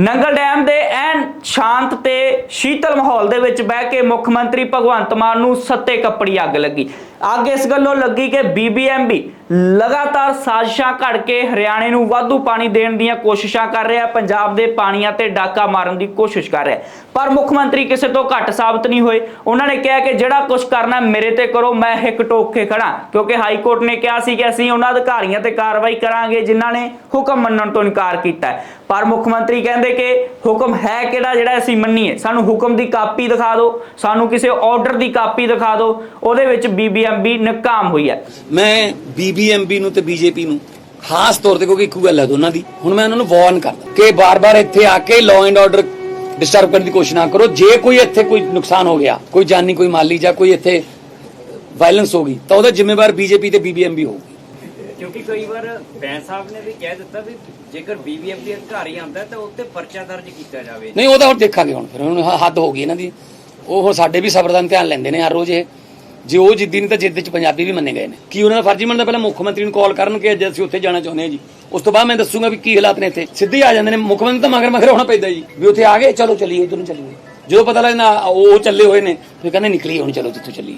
Nangal dam ਦੇ ਐਨ ਸ਼ਾਂਤ ਤੇ ਸ਼ੀਤਲ ਮਾਹੌਲ ਦੇ ਵਿੱਚ ਬਹਿ ਕੇ ਮੁੱਖ ਮੰਤਰੀ ਭਗਵੰਤ ਮਾਨ ਨੂੰ ਸੱਤੇ ਕੱਪੜੀ ਅੱਗ ਲੱਗੀ। ਅੱਗ ਇਸ ਗੱਲੋਂ ਲੱਗੀ ਕਿ ਬੀਬੀਐਮਬੀ ਲਗਾਤਾਰ ਸਾਜ਼ਿਸ਼ਾਂ ਘੜ ਕੇ ਹਰਿਆਣੇ ਨੂੰ ਵਾਧੂ ਪਾਣੀ ਦੇਣ ਦੀਆਂ ਕੋਸ਼ਿਸ਼ਾਂ ਕਰ ਰਿਹਾ, ਪੰਜਾਬ ਦੇ ਪਾਣੀਆਂ ਤੇ ਡਾਕਾ ਮਾਰਨ ਦੀ ਕੋਸ਼ਿਸ਼ ਕਰ ਰਿਹਾ। ਪਰ ਮੁੱਖ ਮੰਤਰੀ ਕਿਸੇ ਤੋਂ ਘੱਟ ਸਾਬਤ ਨਹੀਂ ਹੋਏ। ਉਹਨਾਂ ਨੇ ਕਿਹਾ ਕਿ ਜਿਹੜਾ ਕੁਝ ਕਰਨਾ ਮੇਰੇ ਤੇ ਕਰੋ, ਮੈਂ ਇੱਕ ਟੋਕ ਕੇ ਖੜਾ ਕਿਉਂਕਿ ਹਾਈ ਕੋਰਟ ਨੇ ਕਿਹਾ ਸੀ ਕਿ ਅਸੀਂ ਉਹਨਾਂ ਅਧਿਕਾਰੀਆਂ ਤੇ ਕਾਰਵਾਈ ਕਰਾਂਗੇ, ਜਿਨ੍ਹਾਂ ਨੇ ਹੁਕਮ ਮੰਨਣ ਤੋਂ ਇਨਕਾਰ ਕੀਤਾ ਪਰ ਮੁੱਖ ਮੰਤਰੀ ਕਹਿੰਦੇ ਕਿ ਹੁਕਮ ਹੈ ਕਿਹੜਾ, ਜਿਹੜਾ ਅਸੀਂ ਮੰਨੀਏ? ਸਾਨੂੰ ਹੁਕਮ ਦੀ ਕਾਪੀ ਦਿਖਾ ਦਿਓ। ਸਾਨੂੰ ਕਿਸੇ ਆਰਡਰ ਦੀ ਕਾਪੀ ਦਿਖਾ ਦਿਓ। ਉਹਦੇ ਵਿੱਚ ਬੀਬੀਐਮਬੀ ਨਾਕਾਮ ਹੋਈ ਹੈ। ਮੈਂ ਬੀਬੀਐਮਬੀ ਨੂੰ ਤੇ ਬੀਜੇਪੀ ਨੂੰ ਖਾਸ ਤੌਰ ਤੇ ਕਿਉਂਕਿ ਇੱਕੋ ਗੱਲ ਹੈ ਦੋਨਾਂ ਦੀ। ਹੁਣ ਮੈਂ ਉਹਨਾਂ ਨੂੰ ਵਾਰਨ ਕਰਦਾ ਕਿ ਬਾਰ-ਬਾਰ ਇੱਥੇ ਆ ਕੇ ਲਾਅ ਐਂਡ ਆਰਡਰ ਡਿਸਟਰਬ ਕਰਨ ਦੀ ਕੋਸ਼ਿਸ਼ ਨਾ ਕਰੋ। ਜੇ ਕੋਈ ਇੱਥੇ ਕੋਈ ਨੁਕਸਾਨ ਹੋ ਗਿਆ ਕੋਈ ਜਾਨੀ ਕੋਈ ਮਾਲੀ ਜਾਂ ਕੋਈ ਇੱਥੇ ਵਾਇਲੈਂਸ ਹੋ ਗਈ ਤਾਂ ਉਹਦਾ ਜ਼ਿੰਮੇਵਾਰ ਬੀਜੇਪੀ ਤੇ ਬੀਬੀਐਮਬੀ ਹੋਊਗੀ। ਕਿਉਂਕਿ ਕਈ ਵਾਰ ਬੈਂਸ ਸਾਹਿਬ ਨੇ ਵੀ ਕਹਿ ਦਿੱਤਾ ਵੀ ਜੇਕਰ ਬੀਬੀਐਮ ਦੇ ਅਧਿਕਾਰੀ ਆਉਂਦਾ ਤਾਂ ਉੱਤੇ ਪਰਚਾ ਦਰਜ ਕੀਤਾ ਜਾਵੇ। ਨਹੀਂ ਉਹਦਾ ਹੁਣ ਦੇਖਾਂਗੇ ਹੁਣ। ਫਿਰ ਹੁਣ ਹੱਦ ਹੋ ਗਈ ਇਹਨਾਂ ਦੀ। ਉਹ ਸਾਡੇ ਵੀ ਸਬਰ ਦਾ ਇਮਤਿਹਾਨ ਲੈਂਦੇ ਨੇ ਹਰ ਰੋਜ਼ ਇਹ। ਜੇ ਉਹ ਜਿੱਦੀ ਨਹੀਂ ਤਾਂ ਜਿੱਦ ਚ ਪੰਜਾਬੀ ਵੀ ਮੰਨੇ ਗਏ ਨੇ। ਕੀ ਉਹਨਾਂ ਦਾ ਫਰਜ਼ੀ ਬਣਦਾ ਪਹਿਲਾਂ ਮੁੱਖ ਮੰਤਰੀ ਨੂੰ ਕਾਲ ਕਰਨ ਕਿ ਅੱਜ ਅਸੀਂ ਉੱਥੇ ਜਾਣਾ ਚਾਹੁੰਦੇ ਹਾਂ ਜੀ। ਉਸ ਤੋਂ ਬਾਅਦ ਮੈਂ ਦੱਸੂਗਾ ਵੀ ਕੀ ਹਾਲਾਤ ਨੇ ਇੱਥੇ। ਸਿੱਧੇ ਆ ਜਾਂਦੇ ਨੇ। ਮੁੱਖ ਮੰਤਰੀ ਤਾਂ ਮਗਰ ਮਗਰ ਹੋਣਾ ਪੈਂਦਾ ਜੀ। ਵੀ ਉੱਥੇ ਆ ਗਏ, ਚਲੋ ਚੱਲੀਏ, ਉਧਰ ਨੂੰ ਚੱਲੀਏ। ਜਦੋਂ ਪਤਾ ਲੱਗਦਾ ਉਹ ਚੱਲੇ ਹੋਏ ਨੇ, ਫਿਰ ਕਹਿੰਦੇ ਨਿਕਲੀਏ ਹੁਣ, ਚਲੋ ਜਿੱਥੋਂ ਚੱਲੀਏ।